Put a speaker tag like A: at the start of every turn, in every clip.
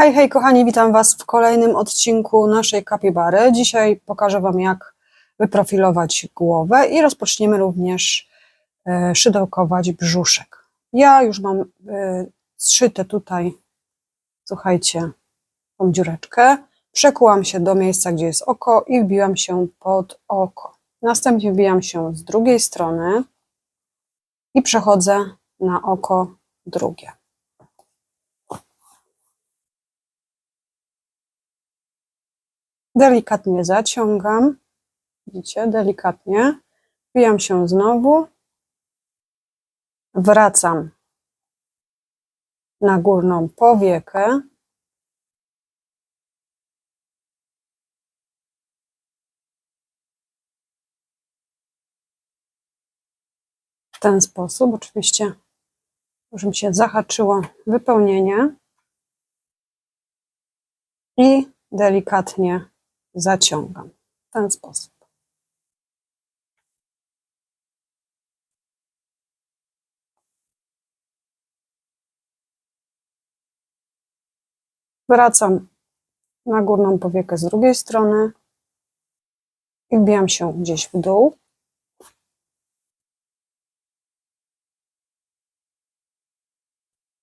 A: Hej, hej kochani, witam Was w kolejnym odcinku naszej kapibary. Dzisiaj pokażę Wam jak wyprofilować głowę i rozpoczniemy również e, szydełkować brzuszek. Ja już mam e, zszyte tutaj, słuchajcie, tą dziureczkę. Przekułam się do miejsca, gdzie jest oko i wbiłam się pod oko. Następnie wbijam się z drugiej strony i przechodzę na oko drugie. Delikatnie zaciągam. Widzicie, delikatnie. Wbijam się znowu. Wracam na górną powiekę. W ten sposób, oczywiście, już mi się zahaczyło wypełnienie. I delikatnie zaciągam w ten sposób. Wracam na górną powiekę z drugiej strony i wbijam się gdzieś w dół.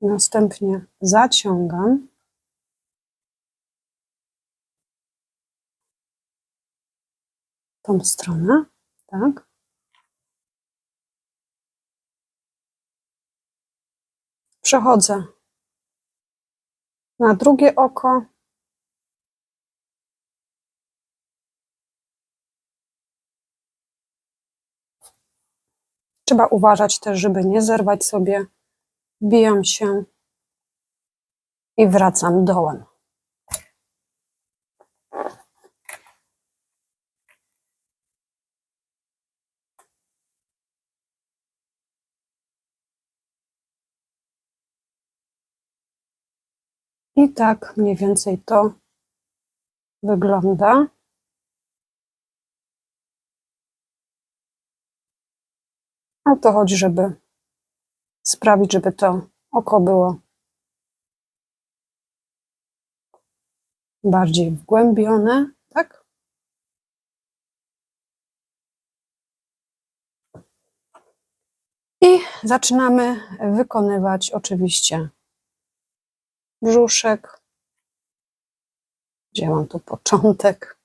A: Następnie zaciągam. Tą stronę, tak? Przechodzę na drugie oko. Trzeba uważać też, żeby nie zerwać sobie. Bijam się i wracam dołem. I tak mniej więcej to wygląda. O to chodzi, żeby sprawić, żeby to oko było bardziej wgłębione, tak? I zaczynamy wykonywać oczywiście brzuszek. Gdzie mam tu początek?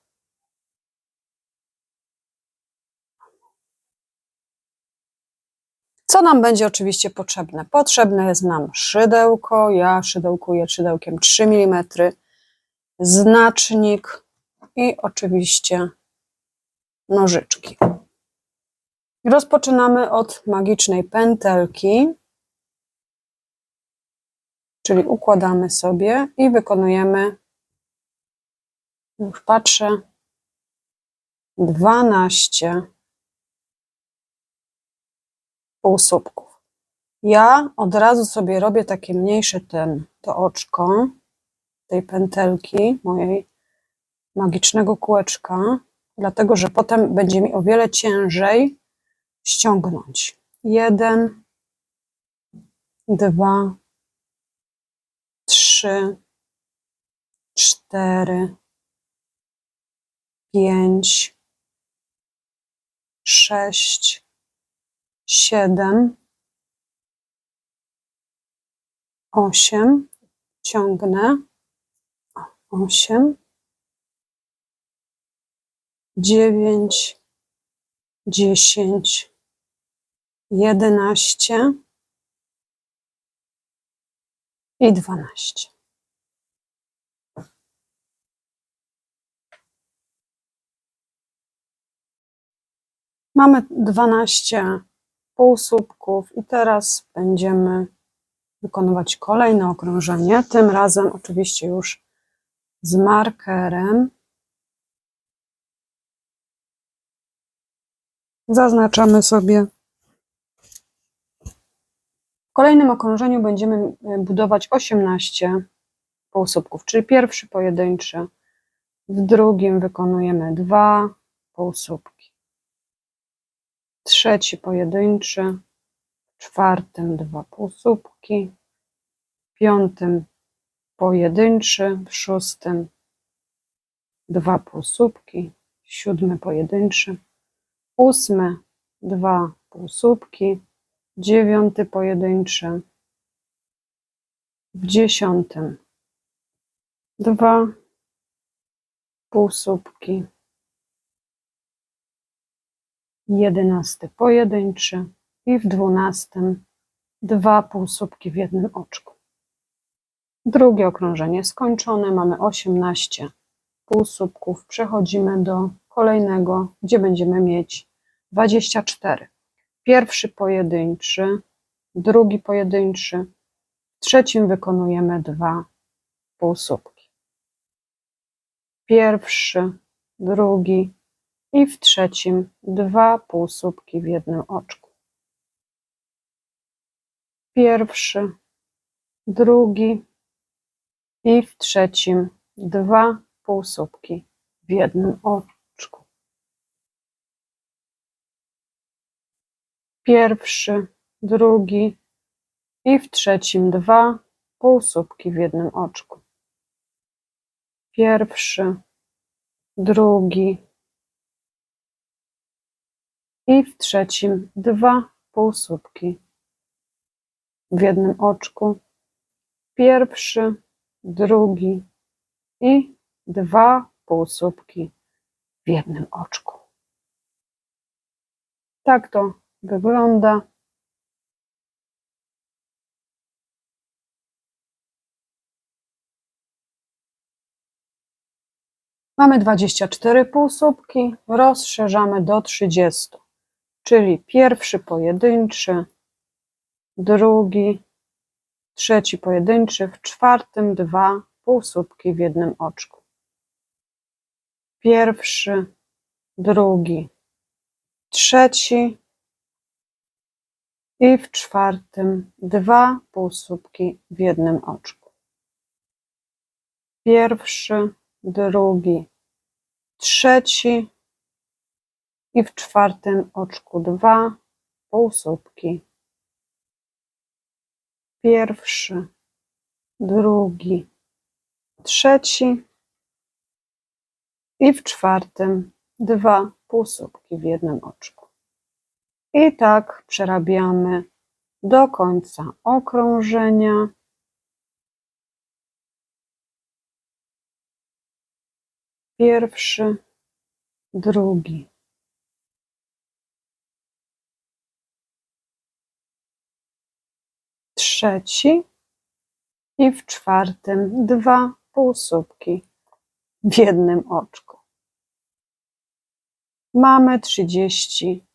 A: Co nam będzie oczywiście potrzebne? Potrzebne jest nam szydełko. Ja szydełkuję szydełkiem 3 mm, znacznik i oczywiście nożyczki. Rozpoczynamy od magicznej pętelki czyli układamy sobie i wykonujemy, już patrzę, 12 półsłupków. Ja od razu sobie robię takie mniejsze ten, to oczko tej pętelki mojej magicznego kółeczka, dlatego że potem będzie mi o wiele ciężej ściągnąć. Jeden, dwa, trzy, cztery, pięć, sześć, siedem, osiem, ciągnę, osiem, dziewięć, dziesięć, jedenaście i dwanaście. Mamy 12 półsłupków i teraz będziemy wykonywać kolejne okrążenie, tym razem oczywiście już z markerem. Zaznaczamy sobie. W kolejnym okrążeniu będziemy budować 18 półsłupków, czyli pierwszy pojedynczy, w drugim wykonujemy dwa półsłupki trzeci pojedynczy, czwartym dwa półsłupki, piątym pojedynczy, w szóstym dwa półsłupki, siódmy pojedynczy, ósmy dwa półsłupki, dziewiąty pojedynczy, w dziesiątym dwa półsłupki, jedenasty pojedynczy i w dwunastym dwa półsłupki w jednym oczku. Drugie okrążenie skończone, mamy 18 półsłupków. Przechodzimy do kolejnego, gdzie będziemy mieć 24. Pierwszy pojedynczy, drugi pojedynczy, w trzecim wykonujemy dwa półsłupki. Pierwszy, drugi i w trzecim dwa półsłupki w jednym oczku. Pierwszy, drugi i w trzecim dwa półsłupki w jednym oczku. Pierwszy, drugi i w trzecim dwa półsłupki w jednym oczku. Pierwszy, drugi i w trzecim dwa półsłupki w jednym oczku. Pierwszy, drugi i dwa półsłupki w jednym oczku. Tak to wygląda. Mamy 24 półsłupki, rozszerzamy do 30, czyli pierwszy pojedynczy, drugi, trzeci pojedynczy, w czwartym dwa półsłupki w jednym oczku. Pierwszy, drugi, trzeci i w czwartym dwa półsłupki w jednym oczku. Pierwszy, drugi, trzeci i w czwartym oczku dwa półsłupki pierwszy, drugi, trzeci i w czwartym dwa półsłupki w jednym oczku. I tak przerabiamy do końca okrążenia. Pierwszy, drugi, trzeci i w czwartym dwa półsłupki w jednym oczku. Mamy 30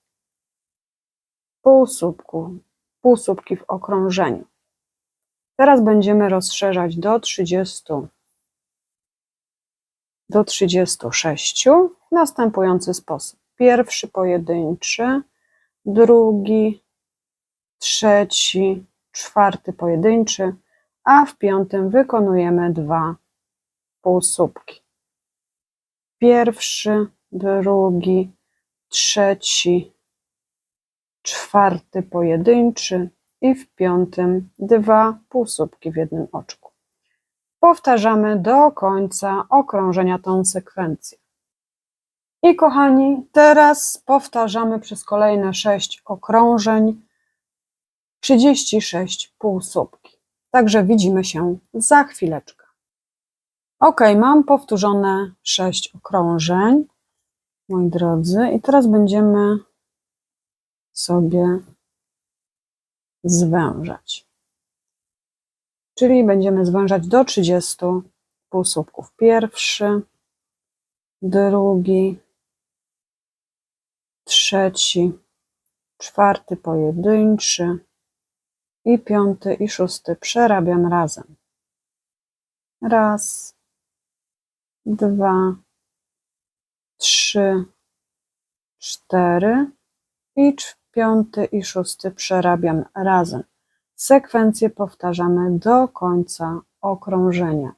A: półsłupków, półsłupki w okrążeniu. Teraz będziemy rozszerzać do 30 do 36 w następujący sposób. Pierwszy pojedynczy, drugi, trzeci, czwarty pojedynczy, a w piątym wykonujemy dwa półsłupki. Pierwszy, drugi, trzeci, czwarty pojedynczy i w piątym dwa półsłupki w jednym oczku. Powtarzamy do końca okrążenia tą sekwencję. I kochani, teraz powtarzamy przez kolejne sześć okrążeń 36 półsłupki. Także widzimy się za chwileczkę. Ok, mam powtórzone 6 okrążeń, moi drodzy, i teraz będziemy sobie zwężać. Czyli będziemy zwężać do 30 półsłupków. Pierwszy, drugi, trzeci, czwarty pojedynczy, i piąty i szósty przerabiam razem. Raz, dwa, trzy, cztery i piąty i szósty przerabiam razem. Sekwencję powtarzamy do końca okrążenia.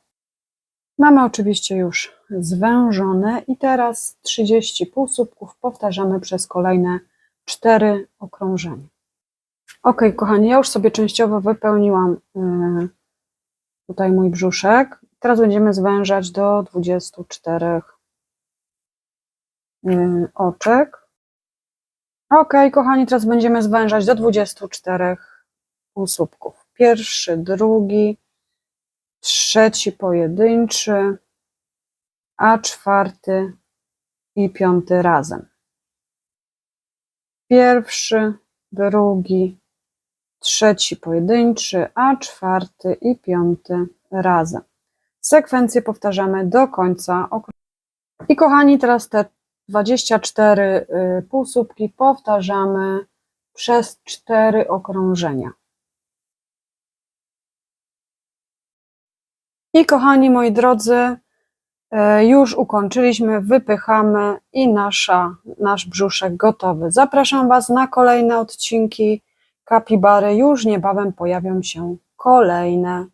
A: Mamy oczywiście już zwężone i teraz 30 półsłupków powtarzamy przez kolejne 4 okrążenia. Ok, kochani, ja już sobie częściowo wypełniłam y, Tutaj mój brzuszek. Teraz będziemy zwężać do 24 yy, oczek. Ok, kochani, teraz będziemy zwężać do 24 półsłupków. Pierwszy, drugi, trzeci pojedynczy, a czwarty i piąty razem. Pierwszy, drugi, trzeci pojedynczy, a czwarty i piąty razem. Sekwencję powtarzamy do końca. I kochani, teraz te 24 y, półsłupki powtarzamy przez 4 okrążenia. I kochani moi drodzy, e, już ukończyliśmy, wypychamy i nasza, nasz brzuszek gotowy. Zapraszam Was na kolejne odcinki kapibary. Już niebawem pojawią się kolejne